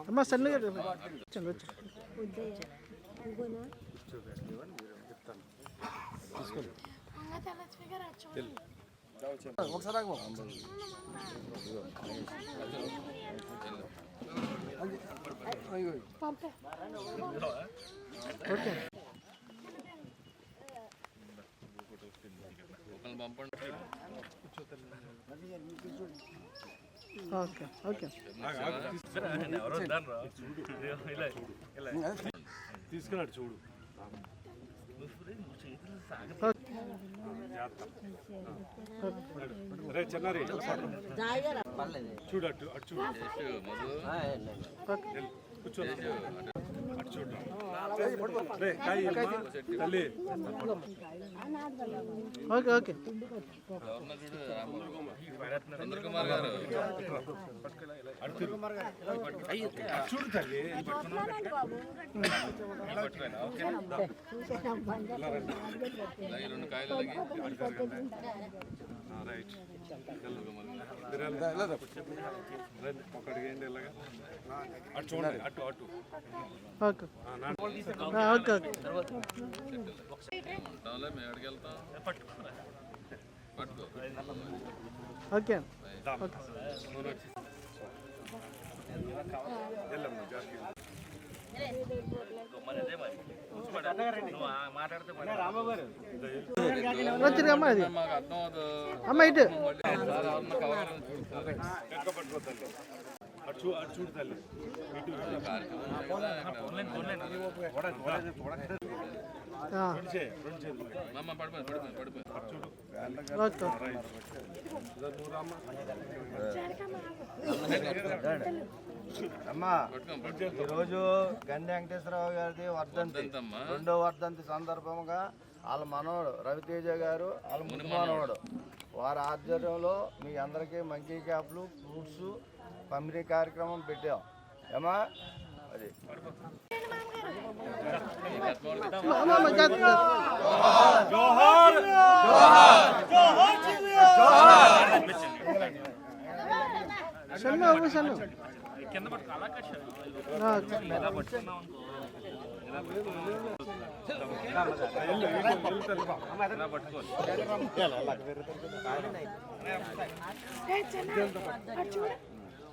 అమ్మ సన్నగా వచ్చాను వచ్చాను ఓకే. Okay okay. తీసుకున్నాడు చూడు. రే చిన్నారి. చూడు అటు అటు చూడు. కూర్చో. అటు చూడు. ఓకే. ఓకే చూడు తల్లి రెండు కాయలు రైట్ మీరు ఏంటి ఇలాగా అటు చూడండి అటు అటు ఓకే ఓకే మేము ఎక్కడికి వెళ్తాం పట్టుకో ఓకే. వచ్చింది అమ్మ అది అమ్మ ఇటు అటు అటు చూడు తల్లి. ఇటు అమ్మ ఈరోజు గండి వెంకటేశ్వరరావు గారిది వర్ధంతి. రెండో వర్ధంతి సందర్భంగా వాళ్ళ మనవడు రవితేజ గారు వాళ్ళ మనవడు వారి ఆధ్వర్యంలో మీ అందరికీ మంకీ క్యాప్లు ఫ్రూట్స్ పంపిణీ కార్యక్రమం పెట్టాం ఏమా అది అమ్మ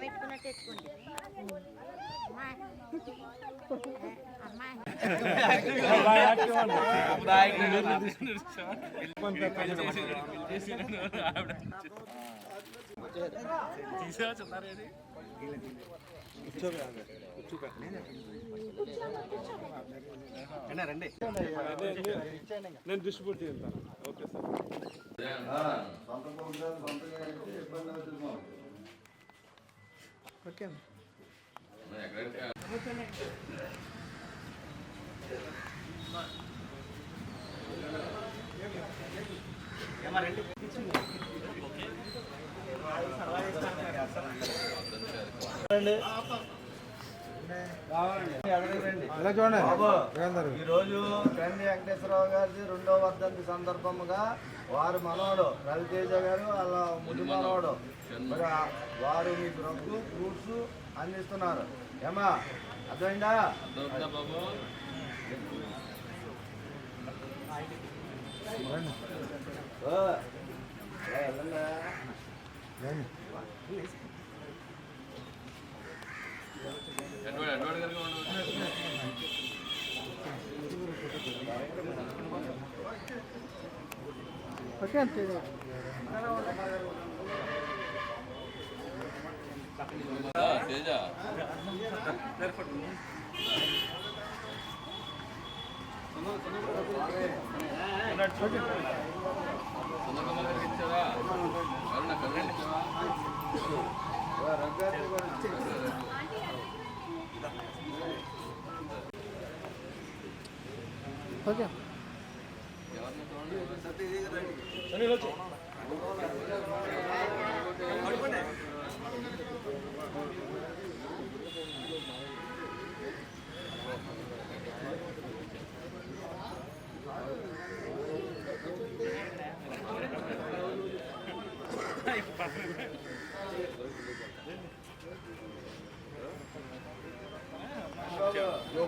పెట్టుకున్నట్టు తెచ్చుకోండి నేను డిస్ట్రిబ్యూట్ చేస్తాను ఓకే సార్. సొంత ప్రోగ్రాం సొంతగా అయితే ఇబ్బంది అవుతుంది మాకు. ఓకే ఎక్కడికి బాబు, ఈరోజు గండి వెంకటేశ్వరరావు గారిది రెండో వర్ధంతి సందర్భముగా వారి మనవడు రవితేజ గారు వాళ్ళ ముందు మనవడు. మరి వారు మీకు రగ్గు ఫ్రూట్స్ అందిస్తున్నారు. ఏమా? అర్థమైందా? బాబు? వెళ్ళండా? ఎడ్వాడు ఎడ్వాడు గారికి ఉండవచ్చు ఓకే అంతే 감사합니다. 거기요.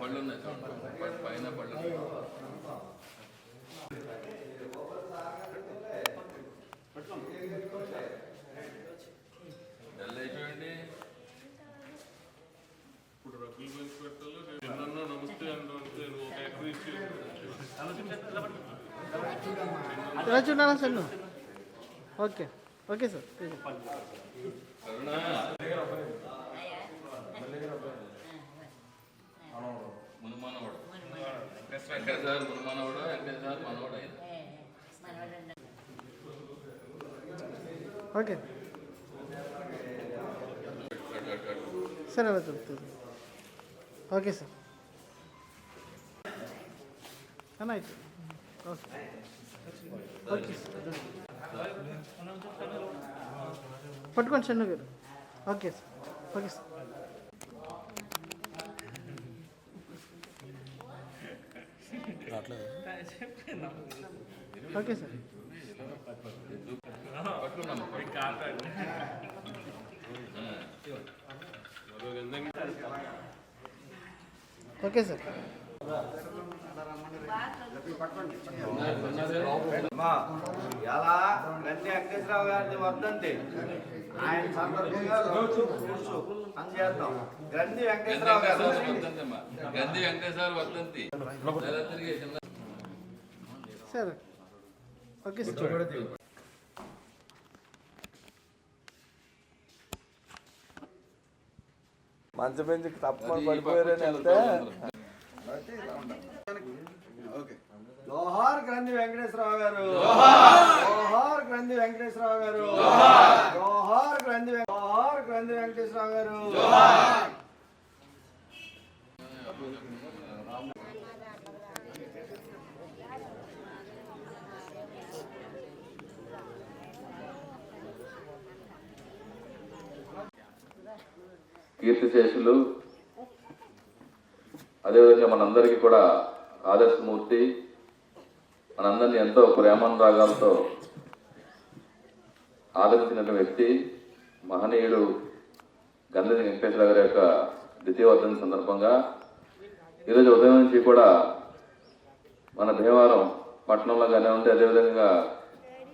పళ్ళు ఉన్నాయి చూడండి. పైన పళ్ళు ఉన్నాయి. డల్ అయిపోయింది ఇప్పుడు రకుల్ పెంచి పెట్టాలి నిన్న నమస్తే అంటే ఒక ఎకరీ ఇచ్చి ఇలా చూడాలా సార్ ఓకే ఓకే సార్ కరుణ మునుమానవాడు వెంకట సార్ మునుమానవాడు వెంకట సార్ మనవాడు ఆయన ఓకే. సరే అలా చెప్తుంది ఓకే సార్. అన్న అయితే. ఓకే. Okay sir. పట్టుకోండి చెన్ను గారు okay sir. Okay sir. Okay sir. Okay sir. అమ్మా ఎలా? గంటి వెంకటేశ్వరరావు గారిది ఆయన సందర్భంగా రోజు కూర్చో వెంకటేశ్వరరావు గారు. వెంకటేశ్వర చిన్న సరే. Okay sir. మంచి బెంచ్కి తప్పకుండా అది పడిపోయారని వెళ్తే ఓకే జోహార్ గ్రంథి వెంకటేశ్వరరావు గారు. గ్రంథి వెంకటేశ్వరరావు గారు. గ్రంథి గ్రంథి వెంకటేశ్వరరావు గారు. కీర్తిశేషులు అదేవిధంగా మనందరికీ కూడా ఆదర్శమూర్తి మనందరినీ ఎంతో ప్రేమానురాగాలతో ఆదరించిన వ్యక్తి మహనీయుడు గంధని వెంకటేశ్వర గారి యొక్క ద్వితీయవర్ధన సందర్భంగా ఈరోజు ఉదయం నుంచి కూడా మన భీమవరం పట్టణంలో కానివ్వండి అదేవిధంగా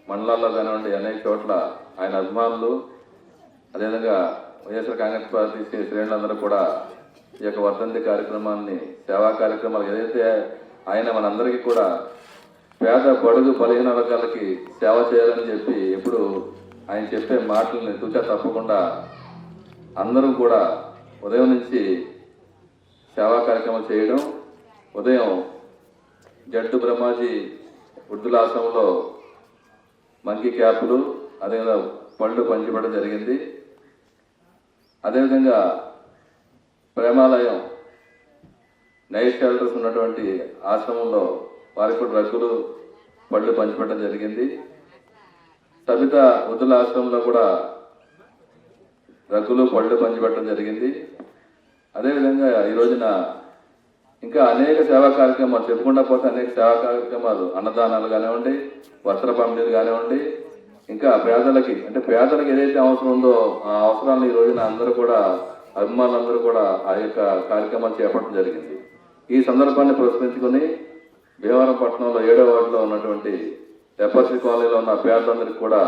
మండలాల్లో కానివ్వండి అనేక చోట్ల ఆయన అభిమానులు అదేవిధంగా వైఎస్ఆర్ కాంగ్రెస్ పార్టీ శ్రేణులందరూ కూడా ఈ యొక్క వర్ధంతి కార్యక్రమాన్ని సేవా కార్యక్రమాలు ఏదైతే ఆయన మనందరికీ కూడా పేద బడుగు బలహీన వర్గాలకి సేవ చేయాలని చెప్పి ఎప్పుడు ఆయన చెప్పే మాటల్ని తూచా తప్పకుండా అందరం కూడా ఉదయం నుంచి సేవా కార్యక్రమం చేయడం ఉదయం జడ్డు బ్రహ్మాజీ వృద్ధులాశ్రమంలో మంకీ క్యాపులు అదేవిధంగా పళ్ళు పంచిపడడం జరిగింది. అదేవిధంగా ప్రేమాలయం నైట్ షెల్టర్స్ ఉన్నటువంటి ఆశ్రమంలో వారికి కూడా రగ్గులు పళ్ళు పంచిపెట్టడం జరిగింది. సబిత వృద్ధుల ఆశ్రమంలో కూడా రగ్గులు పళ్ళు పంచిపెట్టడం జరిగింది. అదేవిధంగా ఈ రోజున ఇంకా అనేక సేవా కార్యక్రమాలు చెప్పుకుండా పోతే అనేక సేవా కార్యక్రమాలు అన్నదానాలు కానివ్వండి వస్త్ర పంపిణీలు కానివ్వండి ఇంకా పేదలకి అంటే పేదలకు ఏదైతే అవసరం ఉందో ఆ అవసరాలను ఈ రోజున అందరూ కూడా అభిమానులందరూ కూడా ఆ యొక్క కార్యక్రమాలు చేపట్టడం జరిగింది. ఈ సందర్భాన్ని పురస్కరించుకొని భీమవరం పట్టణంలో ఏడో వార్డులో ఉన్నటువంటి ఎపర్సీ కాలనీలో ఉన్న పేదలందరికీ కూడా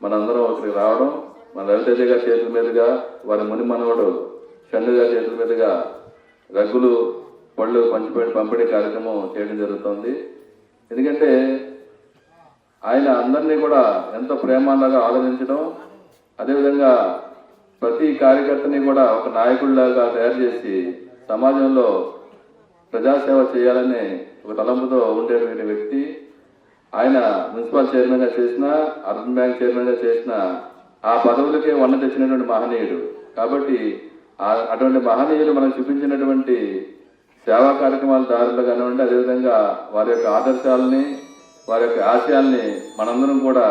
మనందరం ఒకరికి రావడం మన రవితేజ గారి చేతుల మీదుగా వారి ముని మనవడు షన్ను గారి చేతుల మీదుగా రగ్గులు పళ్ళు పంచిపెట్టి పంపిణీ కార్యక్రమం చేయడం జరుగుతుంది. ఎందుకంటే ఆయన అందరినీ కూడా ఎంతో ప్రేమలాగా ఆదరించడం అదేవిధంగా ప్రతి కార్యకర్తని కూడా ఒక నాయకుడిలాగా తయారు చేసి సమాజంలో ప్రజాసేవ చేయాలనే ఒక తలంపుతో ఉండేటువంటి వ్యక్తి. ఆయన మున్సిపల్ చైర్మన్గా చేసిన అర్బన్ బ్యాంక్ చైర్మన్గా చేసిన ఆ పదవులకే వన్న తెచ్చినటువంటి మహనీయుడు. కాబట్టి అటువంటి మహనీయులు మనకు చూపించినటువంటి సేవా కార్యక్రమాల దారులు కానివ్వండి అదేవిధంగా వారి యొక్క ఆదర్శాలని వారి యొక్క ఆశయాల్ని మనందరం కూడా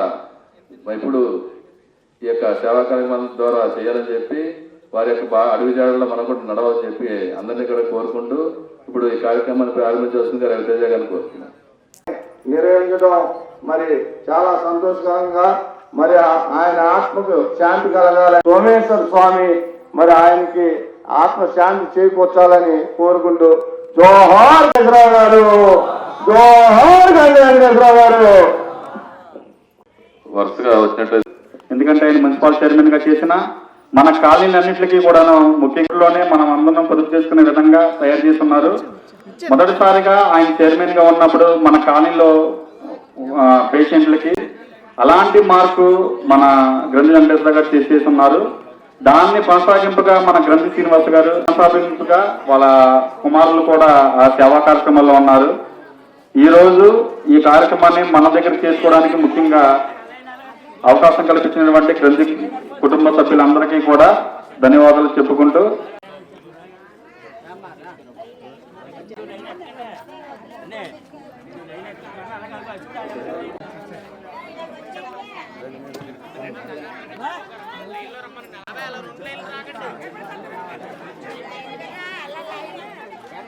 ఇప్పుడు ఈ యొక్క సేవా కార్యక్రమం ద్వారా చేయాలని చెప్పి వారి యొక్క బాగా అడవి జాడల్లో మనం కూడా నడవాలని చెప్పి అందరినీ కూడా కోరుకుంటూ ఇప్పుడు ఈ కార్యక్రమాన్ని ప్రారంభించవలసిందిగా రవితేజ గారిని కోరుతున్నాను నిర్వహించడం మరి చాలా సంతోషకరంగా మరి ఆ- ఆయన ఆత్మకు శాంతి కలగాలని సోమేశ్వర స్వామి మరి ఆయనకి ఆత్మ శాంతి చేకూర్చాలని కోరుకుంటూ జోహార్ గారు. వరుసగా వచ్చినట్టు ఎందుకంటే ఆయన మున్సిపల్ చైర్మన్గా చేసిన మన కాలనీలన్నింటికి కూడాను ముఖ్యంలోనే మనం అందరం పొదుపు చేసుకునే విధంగా తయారు చేస్తున్నారు. మొదటిసారిగా ఆయన చైర్మన్గా ఉన్నప్పుడు మన కాలనీలో పేషెంట్లకి అలాంటి మార్కు మన గ్రంథి వెంకటేశ్వర గారు చేసేస్తున్నారు దాన్ని కొనసాగింపుగా మన గ్రంథి శ్రీనివాస్ గారు కొనసాగింపుగా వాళ్ళ కుమారులు కూడా ఆ సేవా కార్యక్రమంలో ఉన్నారు. ఈరోజు ఈ కార్యక్రమాన్ని మన దగ్గర చేసుకోవడానికి ముఖ్యంగా అవకాశం కల్పించినటువంటి క్రింది కుటుంబ సభ్యులందరికీ కూడా ధన్యవాదాలు చెప్పుకుంటూ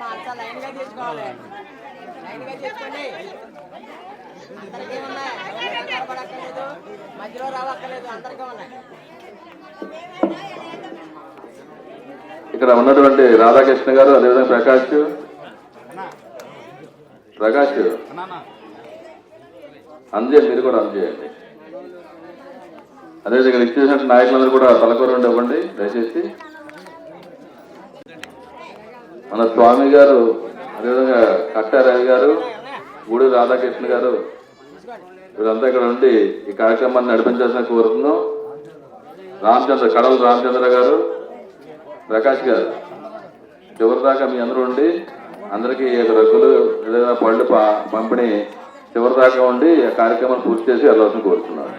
అంతా లైన్గా తీసుకోవాలి. అందరికీ ఉన్నాయి కనపడక్కర్లేదు. మధ్యలో రావక్కర్లేదు. అందరికీ ఉన్నాయి ఇక్కడ ఉన్నటువంటి రాధాకృష్ణ గారు అదేవిధంగా ప్రకాష్. ప్రకాష్ అందజేయండి మీరు కూడా అందజేయండి అదేవిధంగా ఇక్కడ ఇచ్చేసిన నాయకులందరూ కూడా తలకూర ఇవ్వండి దయచేసి. మన స్వామి గారు అదేవిధంగా కట్టారావు గారు గూడి రాధాకృష్ణ గారు వీరంతా ఇక్కడ ఉండి ఈ కార్యక్రమాన్ని నడిపించాల్సిన కోరుతున్నాం. రామచంద్ర కడల రామచంద్ర గారు ప్రకాష్ గారు చివరి దాకా మీ అందరూ ఉండి అందరికీ రగ్గులు ఏదైనా పళ్ళు ప- పంపిణీ చివరి దాకా ఉండి ఆ కార్యక్రమాన్ని పూర్తి చేసి వెళ్ళాల్సిన కోరుతున్నాను.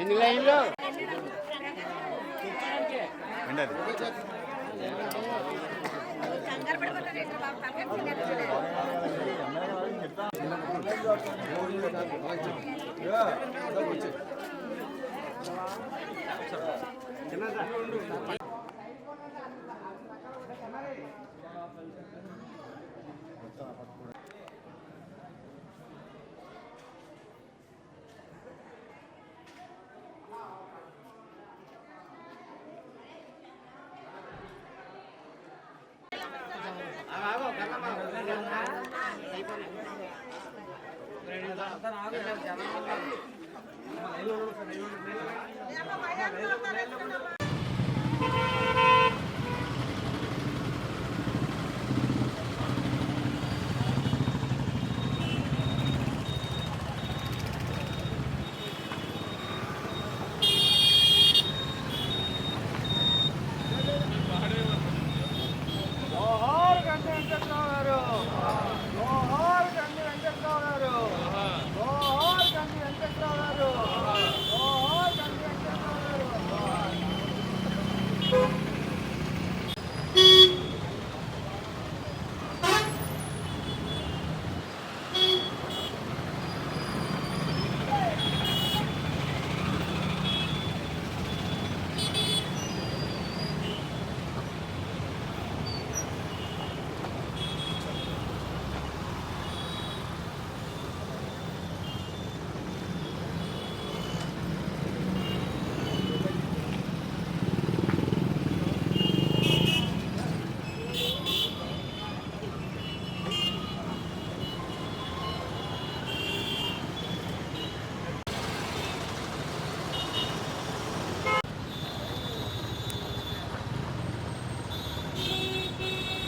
ఎన్ని లైన్లు? என்னதான் ಜನ